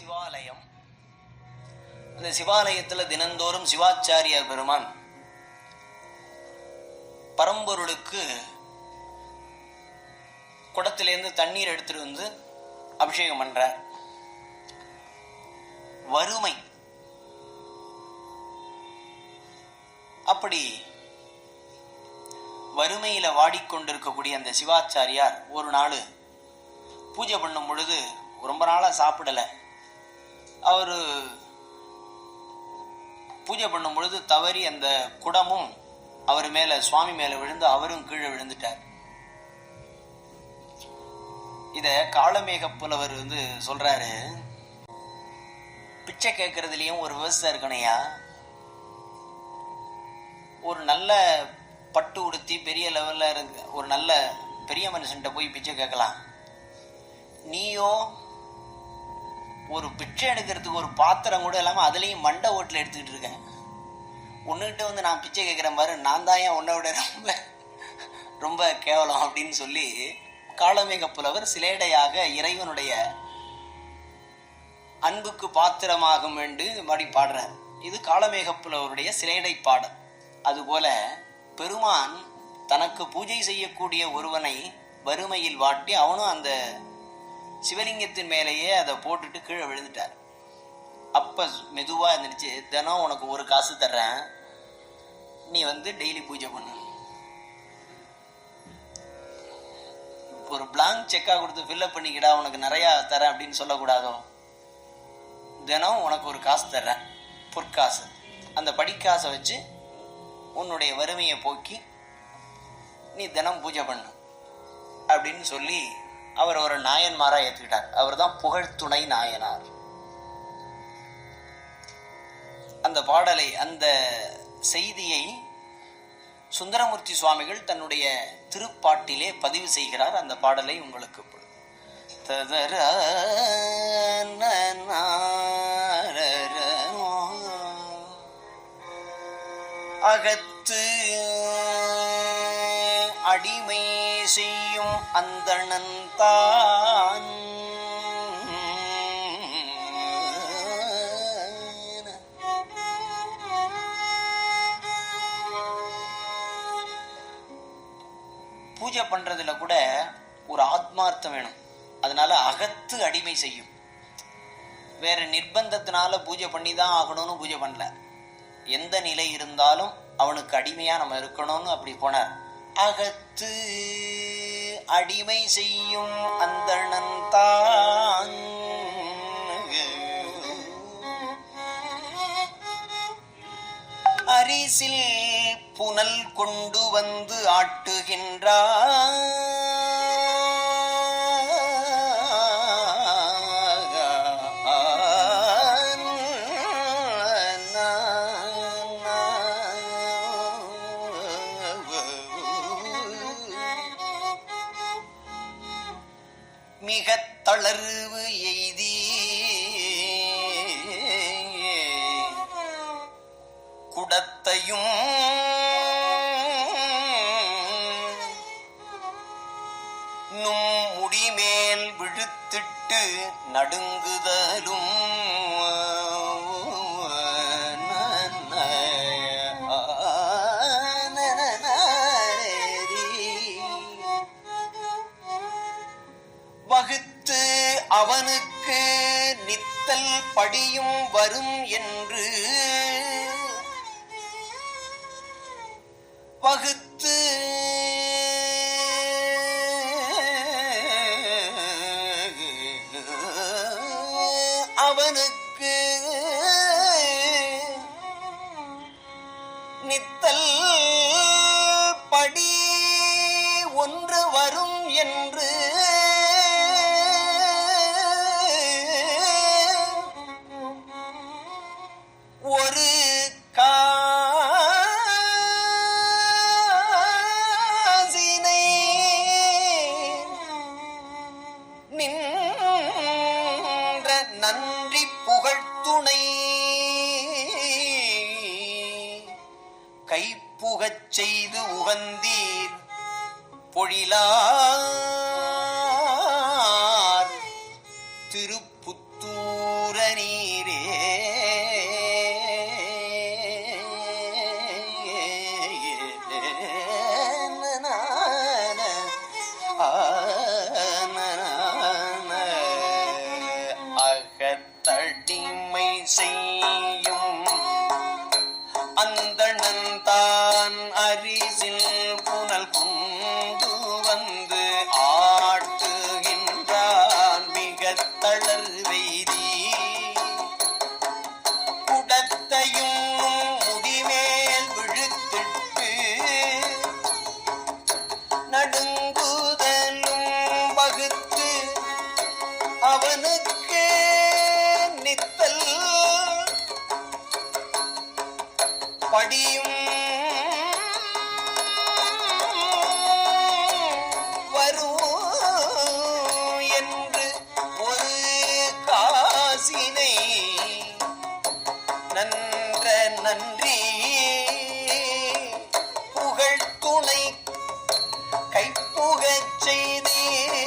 சிவாலயம். அந்த சிவாலயத்தில் தினந்தோறும் சிவாச்சாரியார் பெருமான் பரம்பொருளுக்கு குடத்திலேருந்து தண்ணீர் எடுத்துட்டு வந்து அபிஷேகம் பண்றார். வறுமை. அப்படி வறுமையில வாடிக்கொண்டிருக்கக்கூடிய அந்த சிவாச்சாரியார் ஒரு நாள் பூஜை பண்ணும் பொழுது ரொம்ப நாளா சாப்பிடல. அவர் பூஜை பண்ணும் பொழுது தவறி அந்த குடமும் அவர் மேல சுவாமி மேல விழுந்து அவரும் கீழே விழுந்துட்டார். இத காளமேக புலவர் வந்து சொல்றாரு பிச்சை கேட்கறதுலயும் ஒரு விவசாயம் இருக்கணையா? ஒரு நல்ல பட்டு உடுத்தி பெரிய லெவல்ல இருந்து ஒரு நல்ல பெரிய மனுஷன்கிட்ட போய் பிச்சை கேட்கலாம். நீயோ ஒரு பிச்சை எடுக்கிறதுக்கு ஒரு பாத்திரம் கூட இல்லாமல் அதுலேயும் மண்டை ஓட்டில் எடுத்துக்கிட்டு இருக்கேன். உன்னுகிட்ட வந்து நான் பிச்சை கேட்குற மாதிரி நான் தான் ஏன் உன்னை விட ரொம்ப ரொம்ப கேவலம் அப்படின்னு சொல்லி காளமேக புலவர் சிலேடையாக இறைவனுடைய அன்புக்கு பாத்திரமாகும் என்று மறுபடி பாடுறார். இது காலமேக புலவருடைய சிலேடை பாடல். அதுபோல பெருமான் தனக்கு பூஜை செய்யக்கூடிய ஒருவனை வறுமையில் வாட்டி அவனும் அந்த சிவலிங்கத்தின் மேலேயே அதை போட்டுட்டு கீழே விழுந்துட்டார். அப்போ மெதுவாக இருந்துச்சு தினம் உனக்கு ஒரு காசு தர்றேன். நீ வந்து டெய்லி பூஜை பண்ணு. ஒரு பிளாங்க் செக்காக கொடுத்து ஃபில்அப் பண்ணிக்கிடா உனக்கு நிறையா தரேன் அப்படின்னு சொல்லக்கூடாதோ? தினம் உனக்கு ஒரு காசு தர்றேன். பொற்காசு. அந்த படிக்காசை வச்சு உன்னுடைய வறுமையை போக்கி நீ தினம் பூஜை பண்ணு. அப்படின்னு சொல்லி அவர் ஒரு நாயன்மாரா ஏற்றுக்கிட்டார் அவர் தான் புகழ்துணை நாயனார். அந்த பாடலை அந்த செய்தியை சுந்தரமூர்த்தி சுவாமிகள் தன்னுடைய திருப்பாட்டிலே பதிவு செய்கிறார். அந்த பாடலை உங்களுக்கு ததர அகத்து அடிமை செய்யும் அந்தணன் தான். பூஜை பண்றதுல கூட ஒரு ஆத்மார்த்தம் வேணும். அதனால அகத்து அடிமை செய்யும். வேற நிர்பந்தத்தினால பூஜை பண்ணி தான் ஆகணும்னு பூஜை பண்ணல. எந்த நிலை இருந்தாலும் அவனுக்கு அடிமையா நம்ம இருக்கணும்னு அப்படி போனார். அகத்து அடிமை செய்யும் அந்தணன் தான். அரிசில் புனல் கொண்டு வந்து ஆட்டுகின்றார் தளர்வு எய்தி. குடத்தையும் நும் முடிமேல் விழுத்திட்டு நடுங்குதலும் அவனுக்கு நித்தல் படியும் வரும் என்று பகுத்து அவனுக்கு நித்தல் படி ஒன்று வரும் என்று பொழிலார் திருப்புத்தூர நீரே அகத்தடிமை செய்யும் அந்த நந்தான் அறி படியும். வரும் என்று ஒரு காசினை. நன்ற நன்றி. புகழ் துணை. கைப்புகச் செய்தே.